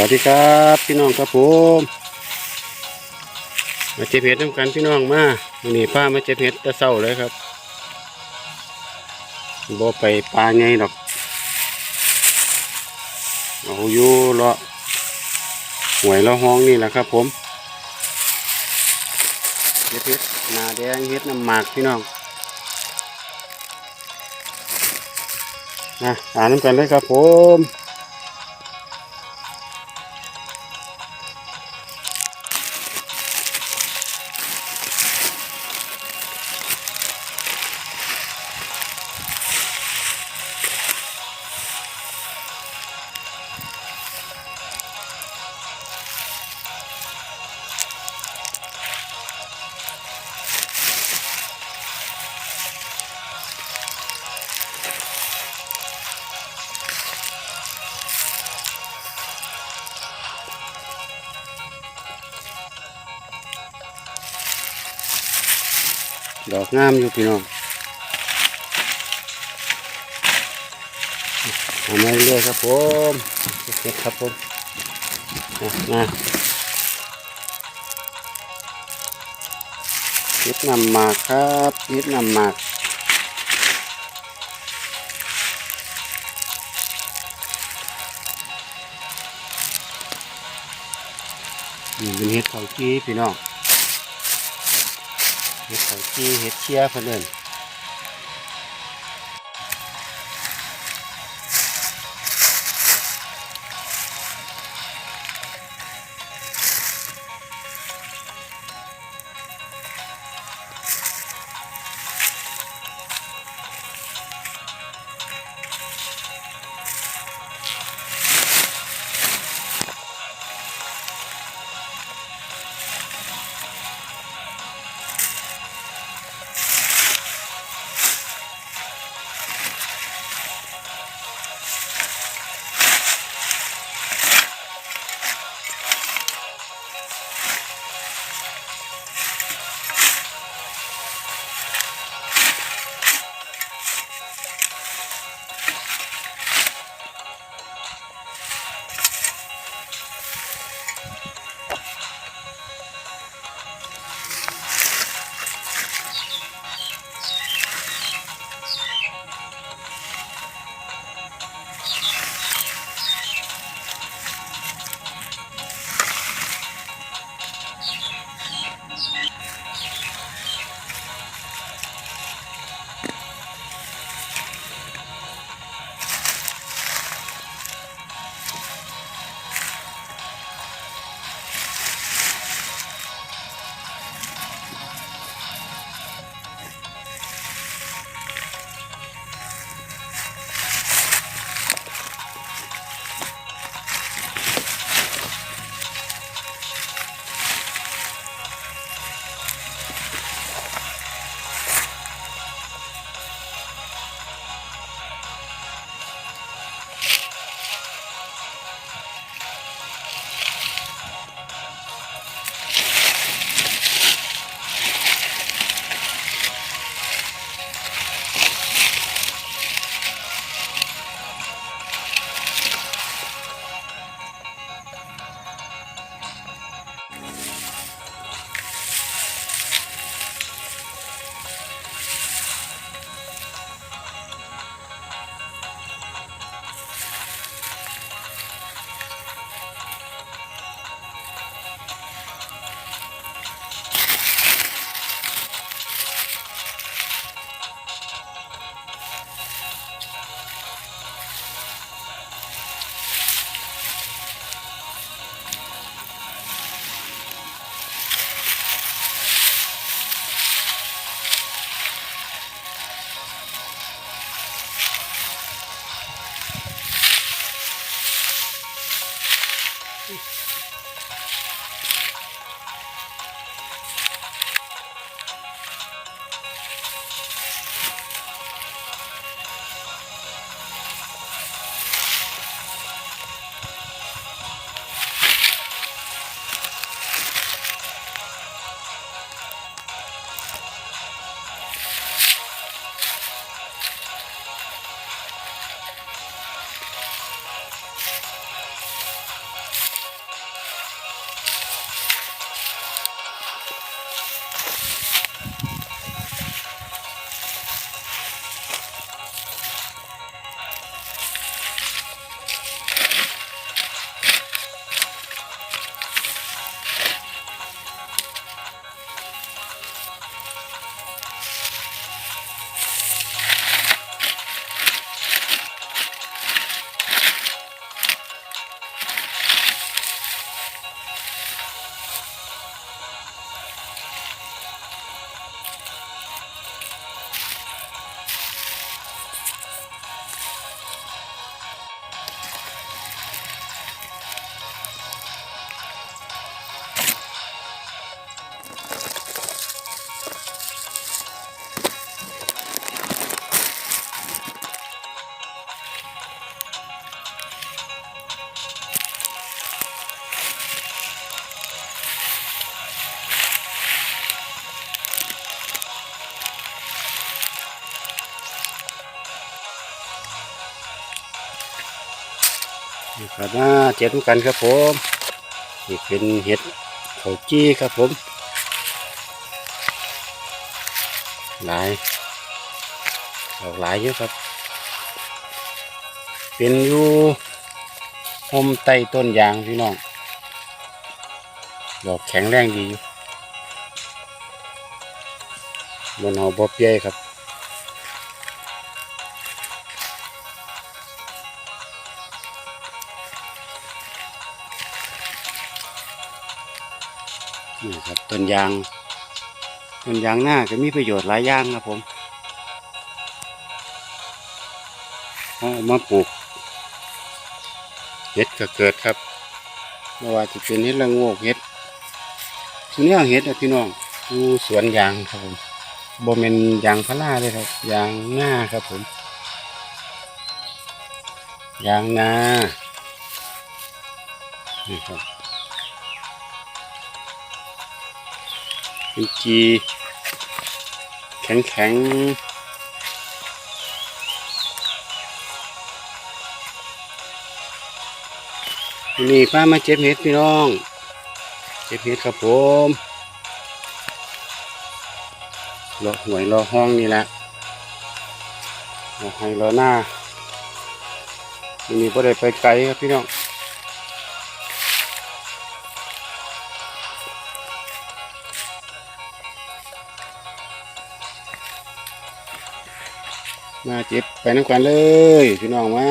วัสดีครับพี่น้องครับผมมาเจ็บเห็ดน้ำกันพี่น้องมาวันนี้พามาเจ็บเห็ดตะเศร้าเลยครับบ่ไปปลาไงดอกเอาอยู่เลาะหวยละห้องนี่แหละครับ ผมเห็ดเห็ดนาแดงเห็ดน้ำหมากพี่น้องนะอ่านน้ำกันเลยครับผม ดอกงามอยู่พี่น้องทำมาเรื่อยครับผมเก็บครับผมอะมาเก็บนำมาครับเก็บนำมานี่เป็นเห็ดเขาจี้พี่น้อง เห็ดเขาจีเห็ดเชียเพื่อน ครับมาเจ็ดกันครับผมนี่เป็นเห็ดเขาจี้ครับผม หลายออกหลายเยอะครับ เป็นอยู่โฮมใต้ต้นยางพี่น้องดอกแข็งแรงดีอยู่บนเอาบอบใหญ่ครับ นี่ครับต้นยางต้นยางหน้าก็มีประโยชน์หลายอย่างครับผมเอามาปลูกเห็ดก็เกิดครับไม่ว่าจะเป็นเห็ดละโงกเห็ดทุกอย่างเห็ดอะพี่น้องอยู่สวนยางครับผมบ่เป็นยางพาราเลยครับยางหน้าครับผมยางนานี่ครับ เป็นจีแข็งแข็งนี่ป้ามาเจ็บเห็ดพี่น้อง เจ็บเห็ดครับผมรอหวยรอห้องนี่แหละรอให้รอหน้าวันนี้พอได้ไปไกลครับพี่น้อง เจ็บไปน้ำกันเลย พี่น้องมา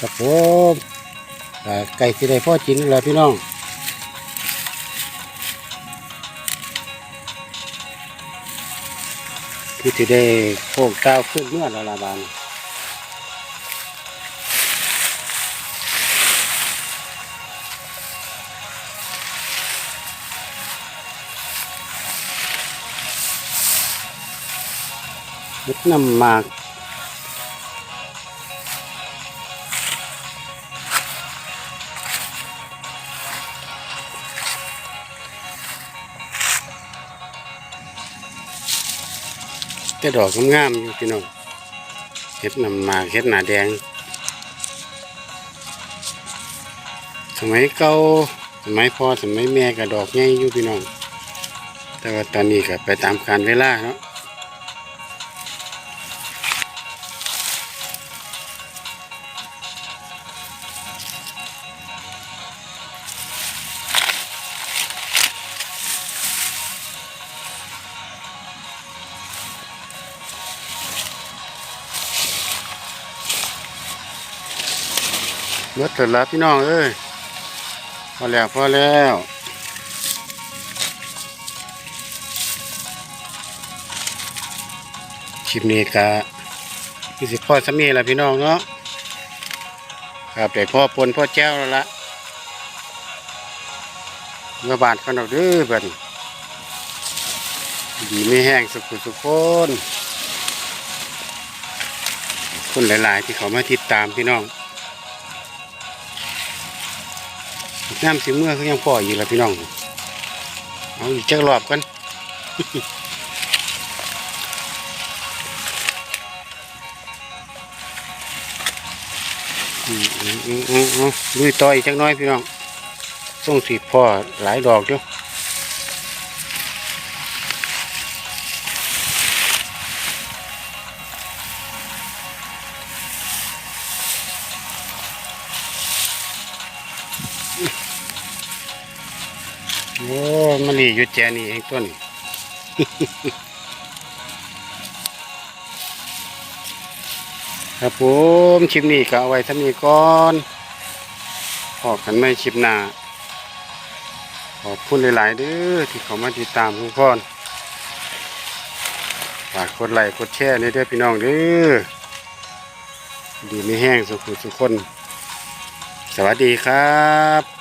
ครับผมไก่ที่ได้พ่อจินแล้วพี่น้องคือที่ได้โค้งก้าขึ้นเมื่อละลาบานมุดน้ำหมาก แต่ดอกงามๆอยู่พี่น้องเห็ดนำมาเห็ดหนาแดง สมัยเก่าสมัยพ่อสมัยแม่ก็ดอกง่ายอยู่พี่น้อง แต่ว่าตอนนี้ก็ไปตามการเวลาเนาะ เบิดเถิดละพี่น้องเอ้ยพอแล้วพอแล้วคลิปนี้ก็พี่สิพ่อสามีละพี่น้องเนาะครับแต่พ่อปนพ่อแจ้วแล้วละเมื่อบานกันดอกเด้อบัดนี้ดีไม่แห้งสุขุสุขคนคนหลาย ๆ ที่เขามาติดตามพี่น้อง น้ำสีเมื่อเขายังพออยู่ละพี่น้อง เอาอีกจักรอบกันอืมอืมอืมอืมอืมลุยต่ออีกจักน้อยพี่น้องส่งสีพ่อหลายดอกเดียว อ้มันนี่อยู่แจนี่เองตัวนี้ครับผมชิปนี้ก็เอาไว้ทำนี้ก่อนพอกันไม่ชิปหน้าขอบคุณหลายๆเด้อที่เขามาติดตามทุกคนฝากกดไลค์กดแชร์ด้วยเด้อพี่น้องเด้อดีไม่แห้งสุขุสุขคน สวัสดีครับ